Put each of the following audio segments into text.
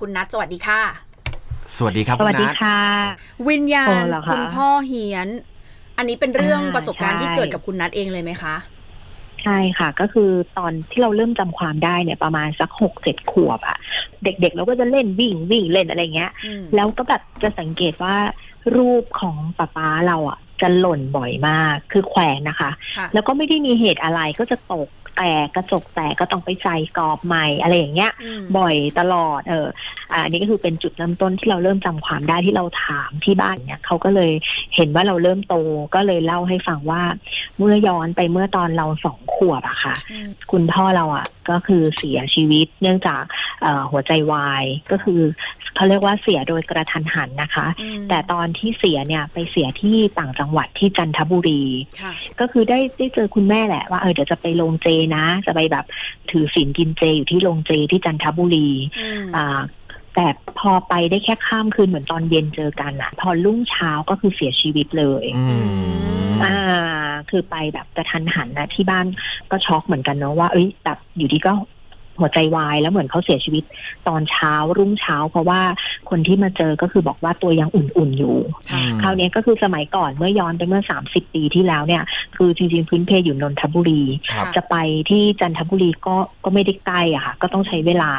คุณนัทสวัสดีค่ะ สวัสดีครับสวัสคุณดีนัทค่ะ วิญญาโอ้ณเหรอคะคุณพ่อเฮียน อันนี้เป็นเรื่องอ่าประสบการณ์ใช่ที่เกิดกับคุณนัทเองเลยไหมคะใช่ค่ะก็คือตอนที่เราเริ่มจำความได้เนี่ยประมาณสักหกเจ็ดขวบอะเด็กๆเราก็จะเล่นวิ่งวิ่งเล่นอะไรเงี้ยอืมแล้วก็แบบจะสังเกตว่ารูปของป๊าป๊าเราอะจะหล่นบ่อยมากคือแขวนนะคะค่ะแล้วก็ไม่ได้มีเหตุอะไรก็จะตก แตกกระจกแตกก็ต้องไปใส่กรอบใหม่อะไรอย่างเงี้ยอืมบ่อยตลอด เอออ่าอันนี้ก็คือเป็นจุดเริ่มต้นที่เราเริ่มจำความได้ที่เราถามที่บ้านเนี่ยเขาก็เลยเห็นว่าเราเริ่มโตก็เลยเล่าให้ฟังว่า เมื่อย้อนไปเมื่อตอนเราสองขวบอะค่ะอืมคุณพ่อเราอะ ก็คือเสียชีวิตเนื่องจากเอ่อหัวใจวายก็คือเขาเรียกว่าเสียโดยกระทันหันนะคะอืมแต่ตอนที่เสียเนี่ยไปเสียที่ต่างจังหวัดที่จันทบุรีค่ะก็คือได้ได้เจอคุณแม่แหละว่าเออเดี๋ยวจะไปลงเจนะ จะไปแบบถือศีลกินเจอยู่ที่ลงเจที่จันทบุรีอืมอ่าแต่พอไปได้แค่ข้ามคืนเหมือนตอนเย็นเจอกันอะพอรุ่งเช้าก็คือเสียชีวิตเลยอืมอ่า คือไปแบบกระทันหันนะที่บ้านก็ช็อกเหมือนกันเนาะว่าเอ้ยแบบอยู่ดีก็หัวใจวายแล้วเหมือนเขาเสียชีวิตตอนเช้ารุ่งเช้า เพราะว่าคนที่มาเจอก็คือบอกว่าตัวยังอุ่นๆอยู่ค่ะคราวนี้ก็คือสมัยก่อนเมื่อย้อนไปเมื่อ 30 ปีที่แล้วเนี่ย คือจริงๆพื้นเพอยู่นนทบุรีครับจะไปที่จันทบุรีก็ก็ไม่ได้ใกล้อะค่ะ ก็ต้องใช้เวลา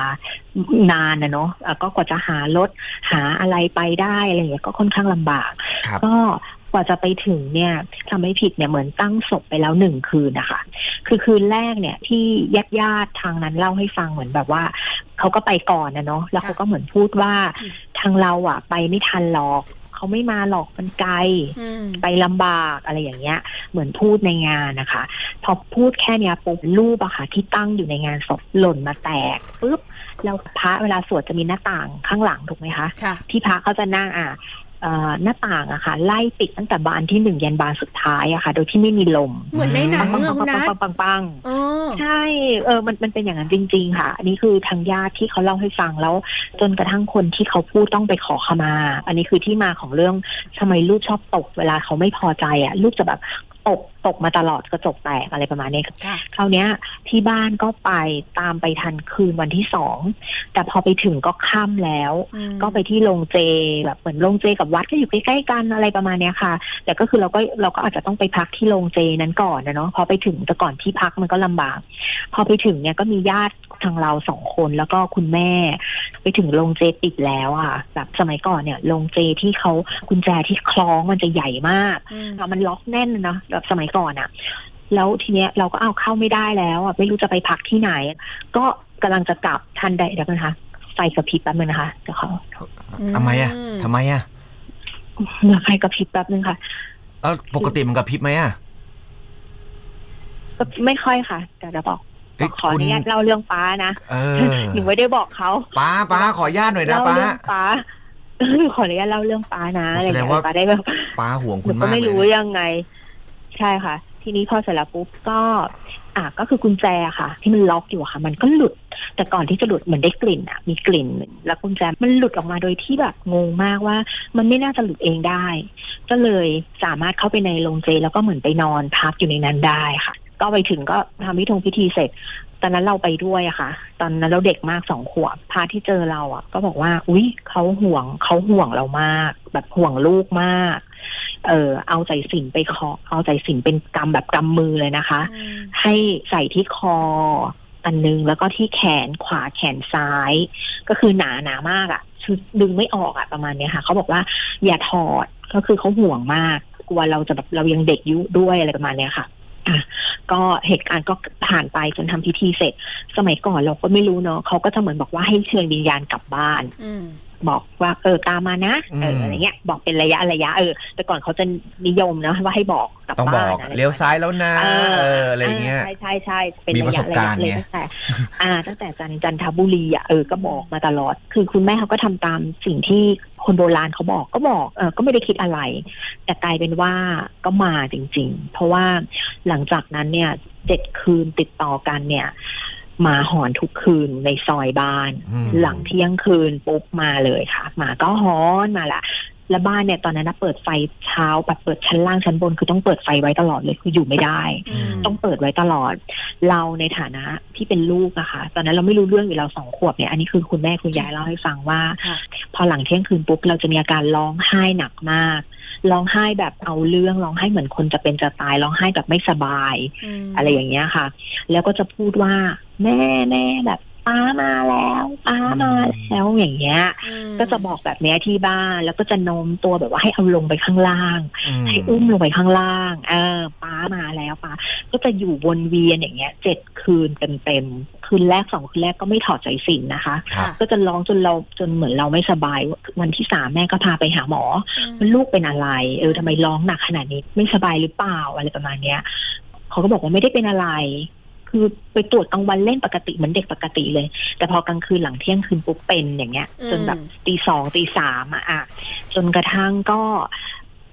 นานนะเนาะอะก็กว่าจะหารถหาอะไรไปได้อะไรอย่างเงี้ยก็ค่อนข้างลำบากครับก็ก ว่าจะไปถึงเนี่ยทำไม่ผิดเนี่ยเหมือนตั้งศพไปแล้วหนึ่งคืนนะคะคือคืนแรกเนี่ยที่ญาติญาติๆทางนั้นเล่าให้ฟังเหมือนแบบว่าเขาก็ไปก่อนนะเนาะแล้วเขาก็เหมือนพูดว่าอืมทางเราอะไปไม่ทันหรอกเขาไม่มาหรอกมันไกลอืมไปลำบากอะไรอย่างเงี้ย เหมือนพูดในงานนะคะ พอพูดแค่เนี้ยปุ๊บรูปอะค่ะ ที่ตั้งอยู่ในงานศพหล่นมาแตกปุ๊บแล้วพระเวลาสวดจะมีหน้าต่างข้างหลังถูกไหมคะค่ะที่พระเขาจะนั่งอะเอ่อ หน้าต่างอะค่ะ ไล่ปิดตั้งแต่บานที่หนึ่งยันบานสุดท้ายอะค่ะ โดยที่ไม่มีลมเหมือนในหนังปังอะปังคุณปันังทปังปังปังอ๋อใช่เออมันมันเป็นอย่างนั้นจริง ๆ ค่ะ อันนี้คือทางญาติที่เขาเล่าให้ฟังแล้ว จนกระทั่งคนที่เขาพูดต้องไปขอขมา อันนี้คือที่มาของเรื่องทำไมลูกชอบตกเวลาเขาไม่พอใจอะลูกจะแบบตก ตกมาตลอดกระจกแตกอะไรประมาณนี้ค่ะคราวเนี้ยที่บ้านก็ไปตามไปทันคืนวันที่สองแต่พอไปถึงก็ค่ำแล้วอืมก็ไปที่โรงเจแบบเหมือนโรงเจกับวัดก็อยู่ใกล้ๆกันอะไรประมาณเนี้ยค่ะ แต่ก็คือเราก็เราก็อาจจะต้องไปพักที่โรงเจนั้นก่อนนะเนาะพอไปถึงแต่ก่อนที่พักมันก็ลำบาก พอไปถึงเนี่ยก็มีญาติทางเราสองคนแล้วก็คุณแม่ ไปถึงโรงเจปิดแล้วอะแบบสมัยก่อนเนี่ยโรงเจที่เขากุญแจที่คล้องมันจะใหญ่มากอืมมันล็อกแน่นนะแบบสมัยก่อนอะแล้วทีเนี้ยเราก็เอาเข้าไม่ได้แล้วอะไม่รู้จะไปพักที่ไหน ก็กำลังจะกลับทันใดเดี๋ยวนะคะ ไฟกระพริบแป๊บนึงนะคะเดี๋ยวเขาทำไมอะทำไมอะไฟกระพริบแป๊บนึงค่ะเออปกติมันกับพริบไหมอะก็ไม่ค่อยค่ะเดี๋ยวจะบอกเอ้ยขออนุญาตคุณเล่าเรื่องป้านะเออหนูไม่ได้บอกเขาป้าป้าขออนุญาตหน่อยนะเล่าป้าเรื่องป้าขออนุญาตเล่าเรื่องป้านะอะไรอย่างแสดเงี้งว่ายป้าได้แบบป้าห่วงหคุนูณก็มากไม่เลยรู้นะยังไง ใช่ค่ะ ทีนี้พอเสร็จแล้วปุ๊บก็อะก็คือกุญแจค่ะ ที่มันล็อกอยู่ค่ะ มันก็หลุด แต่ก่อนที่จะหลุดเหมือนได้กลิ่นอะ มีกลิ่น แล้วกุญแจมันหลุดออกมาโดยที่แบบงงมากว่า มันไม่น่าจะหลุดเองได้ ก็เลยสามารถเข้าไปในโรงเจ แล้วก็เหมือนไปนอนพักอยู่ในนั้นได้ค่ะ ก็ไปถึงก็ทำพิธงพิธีเสร็จตอนนั้นเราไปด้วยอะค่ะ ตอนนั้นเราเด็กมากสองขวบพาที่เจอเราอะก็บอกว่า อุ๊ยเขาห่วงเขาห่วงเรามาก แบบห่วงลูกมากเออเอาใจสินไปคอเอาใจสินเป็นกำแบบกำมือเลยนะคะอืมให้ใส่ที่คออันนึงแล้วก็ที่แขนขวาแขนซ้าย ก็คือหนาหนามากอะ่ะคือดึงไม่ออกอะ่ะประมาณเนี้ยค่ะเขาบอกว่าอย่าถอดก็คือเขาห่วงมากกลัวเราจะแบบเรายังเด็กอยุด้วยอะไรประมาณเนี้ยค่ะอะก็เหตุการณ์ก็ผ่านไปจนทำพิธีเสร็จ สมัยก่อนเราก็ไม่รู้เนาะเขาก็จะเหมือนบอกว่าให้เชิญวิญญาณกลับบ้านอืม บอกว่าเออตามมานะเออมอะไรเงี้ยบอกเป็นระยะระยะเออ แต่ก่อนเขาจะนิยมนะว่าให้บอกกลับต้องบบ้าอนกอะไรเลี้ยวซ้ายแล้วนะเออเอออะไรเงี้ยใช่ใช่ใช่เป็นมีระประสยะบระการยะณ์เลยไงตั้งแต่อ่า ตั้งแต่จันจันทบุรีอะเออก็บอกมาตลอด คือคุณแม่เขาก็ทำตามสิ่งที่คนโบราณเขาบอกก็บอกเออก็ไม่ได้คิดอะไร แต่กลายเป็นว่าก็มาจริง ๆ เพราะว่าหลังจากนั้นเนี่ยเจ็ดคืนติดต่อกันเนี่ย หมาหอนทุกคืนในซอยบ้านอืมหลังเที่ยงคืนปุ๊บมาเลยค่ะ หมาก็หอนมาละแล้วบ้านเนี่ยตอนนั้นนะเปิดไฟเช้าแบบเปิดชั้นล่างชั้นบนคือต้องเปิดไฟไว้ตลอดเลยคืออยู่ไม่ได้อืมต้องเปิดไว้ตลอด เราในฐานะที่เป็นลูกอะค่ะ ตอนนั้นเราไม่รู้เรื่องอยู่เราสองขวบเนี่ยอันนี้คือคุณแม่คุณยายเล่าให้ฟังว่าค่ะพอหลังเที่ยงคืนปุ๊บเราจะมีอาการร้องไห้หนักมาก ร้องไห้แบบเอาเรื่องร้องไห้เหมือนคนจะเป็นจะตายร้องไห้แบบไม่สบายมอะไรอย่างเงี้ยค่ะ แล้วก็จะพูดว่า แม่แม่แบบป้ามาแล้วป้ามาแล้วอย่างเงี้ยอืมก็จะบอกแบบเนี้ยที่บ้านแล้วก็จะโน้มตัวแบบว่าให้เอาลงไปข้างล่างอืมให้อุ้มลงไปข้างล่าง เออป้ามาแล้วป้าก็จะอยู่วนเวียนอย่างเงี้ยเจ็ดคืนเต็มๆ คืนแรกสองคืนแรกก็ไม่ถอดใจสินนะคะ ครับ ก็จะร้องจนเราจนเหมือนเราไม่สบายวันที่สามแม่ก็พาไปหาหมอว่าลูกเป็นอะไร เออทำไมร้องหนักขนาดนี้ไม่สบายหรือเปล่าอะไรประมาณเนี้ยเขาก็บอกว่าไม่ได้เป็นอะไร คือไปตรวจกลางวันเล่นปกติเหมือนเด็กปกติเลย แต่พอกลางคืนหลังเที่ยงคืนปุ๊บเป็นอย่างเงี้ย จนแบบตีสองตีสามอะอะจนกระทั่งก็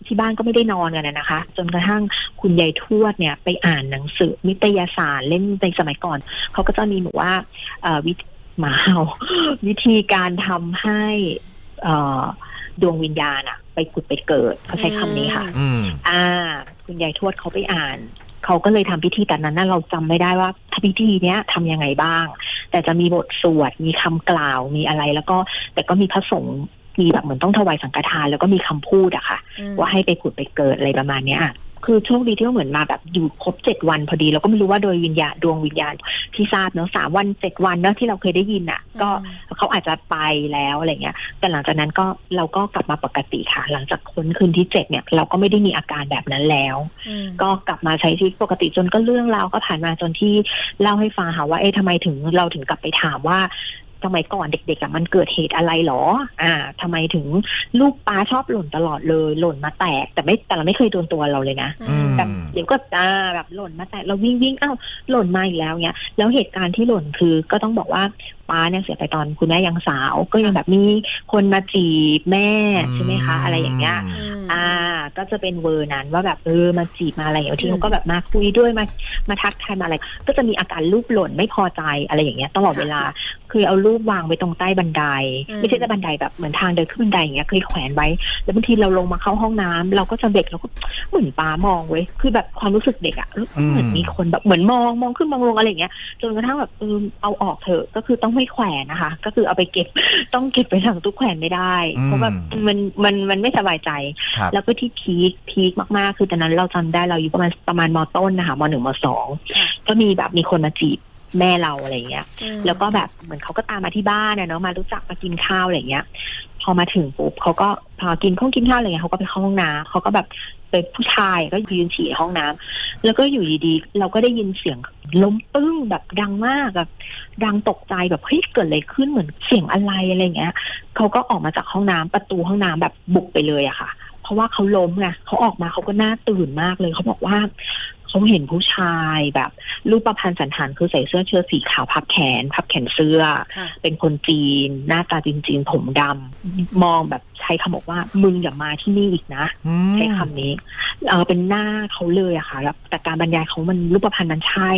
ที่บ้านก็ไม่ได้นอนกันนะนะคะ จนกระทั่งคุณยายทวดเนี่ยไปอ่านหนังสือนิตยสารเล่นในสมัยก่อน เขาก็จะมีหนูว่าเอ่อวิธีหมาเห่าวิธีการทำให้เอ่อดวงวิญญาณอะไปกุดไปเกิดเขาใช้คำนี้ค่ะอืมอ่า คุณยายทวดเขาไปอ่านเขาก็เลยทำพิธีแต่นั้นน่ะเราจำไม่ได้ว่าพิธีเนี้ยทำยังไงบ้าง แต่จะมีบทสวดมีคำกล่าวมีอะไรแล้วก็ แต่ก็มีพระสงฆ์ มีแบบเหมือนต้องถวายสังฆทาน แล้วก็มีคำพูดอะค่ะอืมว่าให้ไปผุดไปเกิดอะไรประมาณเนี้ยอะคือโชคดีที่ว่าเหมือนมาแบบอยู่ครบเจ็ดวันพอดีเราก็ไม่รู้ว่าโดยวิญญาณดวงวิญญาณที่ทราบเนอะสามวันเจ็ดวันเนอะที่เราเคยได้ยินอะก็เขาอาจจะไปแล้วอะไรเงี้ย แต่หลังจากนั้นก็เราก็กลับมาปกติค่ะ หลังจากค้นคืนที่เจ็ดเนี่ย เราก็ไม่ได้มีอาการแบบนั้นแล้วอืมก็กลับมาใช้ชีวิตปกติจนก็เรื่องราวก็ผ่านมาจนที่เล่าให้ฟังค่ะว่าเอ๊ะทำไมถึงเราถึงกลับไปถามว่า สมัยก่อนเด็กๆอะมันเกิดเหตุอะไรหรอ อ่าทำไมถึงลูกปลาชอบหล่นตลอดเลย หล่นมาแตก แต่ไม่แต่เราไม่เคยโดนตัวเราเลยนะอืมแบบเดี๋ยวก็อ่าแบบหล่นมาแต่เราวิ่งวิ่งอ้าวหล่นมาอีกแล้วเนี้ยแล้วเหตุการณ์ที่หล่นคือก็ต้องบอกว่า ป้าเนี่ยเสียไปตอนคุณแม่ยังสาว ก็ยังแบบมีคนมาจีบแม่ใช่ไหมคะ อะไรอย่างเงี้ยอืมอ่า ก็จะเป็นเวอร์นั้นว่าแบบเออมาจีบมาอะไรอย่างเงี้ยที่อืมเขาก็แบบมาคุยด้วยมามาทักทายมาอะไร ก็จะมีอาการรูปหล่นไม่พอใจอะไรอย่างเงี้ยตลอดค่ะเวลา คือเอารูปวางไว้ตรงใต้บันไดอืมไม่ใช่ใต้บันไดแบบเหมือนทางเดินขึ้นบันไดอย่างเงี้ยเคยแขวนไว้ แล้วบางทีเราลงมาเข้าห้องน้ำเราก็จะเด็กเราก็เหมือนป้ามองเว้ยคือแบบความรู้สึกเด็กอะเหมือนมีคนแบบเหมือนมองมองขึ้นมองลงอะไรอย่างเงี้ยจนกระทั่งแบบเออเอาออกเถอะก็คือต้องไม่แขวนนะคะ ก็คือเอาไปเก็บต้องเก็บไปหลังตู้แขวนไม่ได้ เพราะแบบมันมันมันไม่สบายใจครับแล้วก็ที่พีคพีคมากๆ คือตอนนั้นเราจำได้เราอยู่ประมาณประมาณมต้นนะคะมหนึ่งมสองค่ะก็มีแบบมีคนมาจีบแม่เราอะไรอย่างเงี้ยอืมแล้วก็แบบเหมือนเขาก็ตามมาที่บ้านนะเนาะมารู้จักมากินข้าวอะไรอย่างเงี้ย พอมาถึงปุ๊บเขาก็พอ กินข้าวกินข้าวอะไรเงี้ยเขาก็ไปเข้าห้องน้ำเขาก็แบบเป็นผู้ชายก็ยืนฉี่ในห้องน้ำแล้วก็อยู่ดีๆเราก็ได้ยินเสียงล้มปึ้งแบบดังมากแบบดังตกใจแบบเฮ้ยเกิดอะไรขึ้นเหมือนเสียงอะไรอะไรเงี้ยเขาก็ออกมาจากห้องน้ำประตูห้องน้ำแบบบุกไปเลยอะค่ะ เพราะว่าเขาล้มไงเขาออกมาเขาก็หน่าตื่นมากเลยเขาบอกว่า เขาเห็นผู้ชายแบบ รูปประพันธ์สันฐานคือใส่เสื้อเชิ้ตสีขาวพับแขน พับแขนเสื้อค่ะเป็นคนจีน หน้าตาจีนๆผมดำมองแบบใช้คำบอกว่า มึงอย่ามาที่นี่อีกนะอืมใช้คำนี้เออเป็นหน้าเขาเลยอะค่ะแล้วแต่การบรรยายเขามันรูปพรรณมันใช่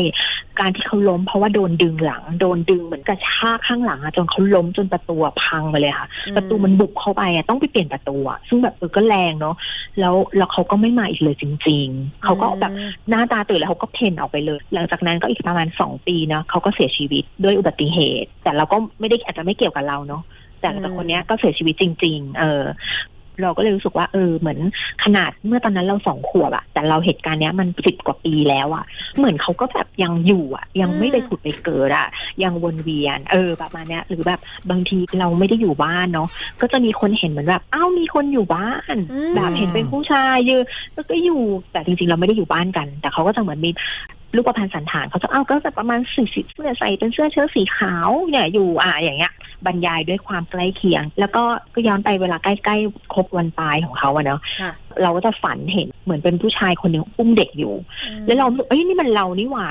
การที่เขาล้มเพราะว่าโดนดึงหลัง โดนดึงเหมือนกระชากข้างหลังอะจนเขาล้มจนประตูอะพังไปเลยค่ะ ประตูมันบุกเข้าไปอะต้องไปเปลี่ยนประตูอะซึ่งแบบเออก็แรงเนาะแล้วแล้วเขาก็ไม่มาอีกเลยจริง ๆเขาก็แบบอืมหน้าตาตื่นแล้วเขาก็เพ่นออกไปเลย หลังจากนั้นก็อีกประมาณสองปีเนาะเขาก็เสียชีวิตด้วยอุบัติเหตุ แต่เราก็ไม่ได้อาจจะไม่เกี่ยวกับเราเนาะแต่อืมแต่คนเนี้ยก็เสียชีวิตจริง ๆ เออ เราก็เลยรู้สึกว่าเออเหมือนขนาดเมื่อตอนนั้นเราสองขวบอะแต่เราเหตุการณ์เนี้ยมันสิบกว่าปีแล้วอะเหมือนเขาก็แบบยังอยู่อะยังไม่ไปผุดไปเกิดอะยังวนเวียน เออประมาณเนี้ยหรือแบบบางทีเราไม่ได้อยู่บ้านเนาะก็จะมีคนเห็นเหมือนแบบอ้าวมีคนอยู่บ้านอืมแบบเห็นเป็นผู้ชายยืนแล้วก็อยู่แต่จริงๆเราไม่ได้อยู่บ้านกัน แต่เขาก็จะเหมือนมี รูปพันธ์สันฐานเขาจะเอ้าก็จะประมาณสี่สิบเสื้อใส่เป็นเสื้อเชิ้ตสีขาวเนี่ยอยู่อ่าอย่างเงี้ยบรรยายด้วยความใกล้เคียง แล้วก็ก็ย้อนไปเวลาใกล้ๆครบวันตายของเขาอะเนาะค่ะเราก็จะฝันเห็นเหมือนเป็นผู้ชายคนหนึ่งอุ้มเด็กอยู่ แล้วเราเอ้ยนี่มันเรานี่หว่า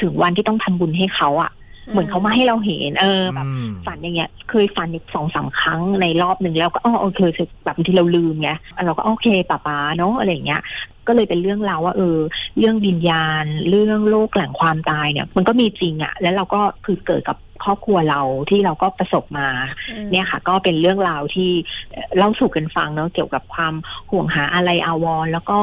ถึงวันที่ต้องทำบุญให้เขาอะ เหมือนเขามาให้เราเห็น เออแบบอืมฝันอย่างเงี้ย เคยฝันอีกสองสามครั้งในรอบหนึ่งแล้วก็อ๋อโอเคแบบบางทีเราลืมไงเราก็โอเคป้าป้าเนาะอะไรอย่างเงี้ยก็เลยเป็นเรื่องราวว่าเออ เรื่องวิญญาณ เรื่องโลกหลังความตายเนี่ย มันก็มีจริงอะแล้วเราก็คือเกิดกับ คครอบครัวเราที่เราก็ประสบมาอืมเนี่ยค่ะ ก็เป็นเรื่องราวที่เอ่อเล่าสู่กันฟังเนาะเกี่ยวกับความห่วงหาอะไรอาวรณ์แล้วก็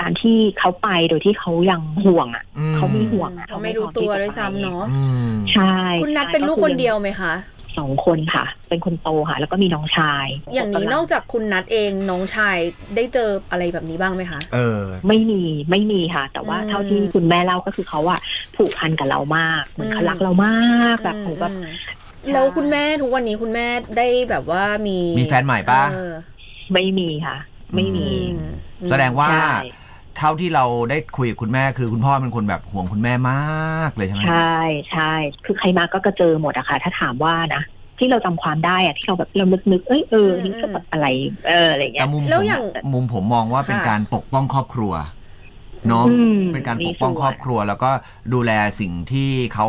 การที่เขาไปโดยที่เขายังห่วงอะอืเขามีห่วงอะเขาไม่รู้ตัวด้วยซ้ำเนาะอืมใช่ คุณนัทเป็นลูกคนเดียวไหมคะ สองคนค่ะ เป็นคนโตค่ะ แล้วก็มีน้องชาย อย่างนี้นอกจากคุณนัทเองน้องชายได้เจออะไรแบบนี้บ้างไหมคะเออ ไม่มีไม่มีค่ะ แต่ว่าอืมเท่าที่คุณแม่เล่าก็คือเขาอะผูกพันกับเรามากเหมือนเขาอืมรักเรามากแบบเหมือนแบบอืมแล้วคุณแม่ทุกวันนี้คุณแม่ได้แบบว่ามีมีแฟนใหม่ปะเออไม่มีค่ะ ไม่มีอืมแสดงว่าใช่ เท่าที่เราได้คุยกับคุณแม่คือคุณพ่อเป็นคนแบบห่วงคุณแม่มากเลยใช่ไหมใช่ใช่คือใครมาก็กระเจอหมดอะค่ะ ถ้าถามว่านะที่เราจำความได้อะที่เราแบบเรานึกนึกๆเอ้ยเอออืมนี่ก็แบบอะไรเอออะไรเงี้แต่ยมุมแล้ผวมอย่างมุมผมมองว่าเป็นค่ะการปกป้องครอบครัว เนาะอืมเป็นการปมีกป้องส่วน ครอบครัว แล้วก็ดูแลสิ่งที่เขา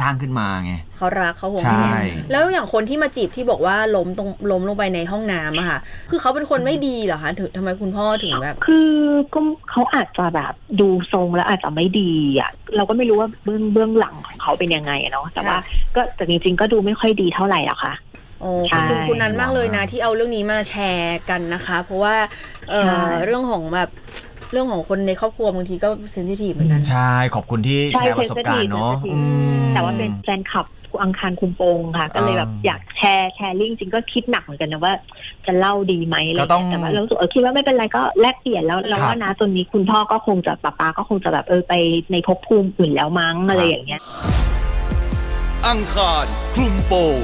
สร้างขึ้นมาไง เขารักเขาห่วงใช่ แหนแล้วอย่างคนที่มาจีบที่บอกว่าล้มตรงล้มลงไปในห้องน้ำอะค่ะ คือเขาเป็นคนไม่ดีเหรอคะถึงทำไมคุณพ่อถึงแบบ คือก็เขาอาจจะแบบดูทรงแล้วอาจจะไม่ดีอะ เราก็ไม่รู้ว่าเบื้องเบื้องหลังของเขาเป็นยังไงอะเนาะแต่ว่าค่ะ ก็แต่จริงๆก็ดูไม่ค่อยดีเท่าไหร่หรอกค่ะ โอ้ใช่ขอบคุณคุณนันมากเลยนะที่เอาเรื่องนี้มาแชร์กันนะคะ เพราะว่าเอใช่อเรื่องของแบบ เรื่องของคนในครอบครัวบางทีก็เซนซิทีฟเหมือนกัน ใช่ขอบคุณที่ใช่แชร์ประสบการณ์เนาะ sensitive อืม แต่ว่าเป็นแฟนคลับอังคารคุมโปงค่ะ ก็เลยแบบอ่าอยากแชร์แชร์ลิงก์จริงก็คิดหนักเหมือนกันนะว่า จะเล่าดีไหมอะไรก็ต้องเงี้ยแต่ว่าเรารู้สึกเออคิดว่าไม่เป็นไรก็แลกเปลี่ยนแล้วเราครับ ว่านะจนนี้คุณพ่อก็คงจะป้าป้าก็คงจะแบบเออไปในภพภูมิอื่นแล้วมั้งอะไรอย่างเงี้ย อังคารคลุมโปง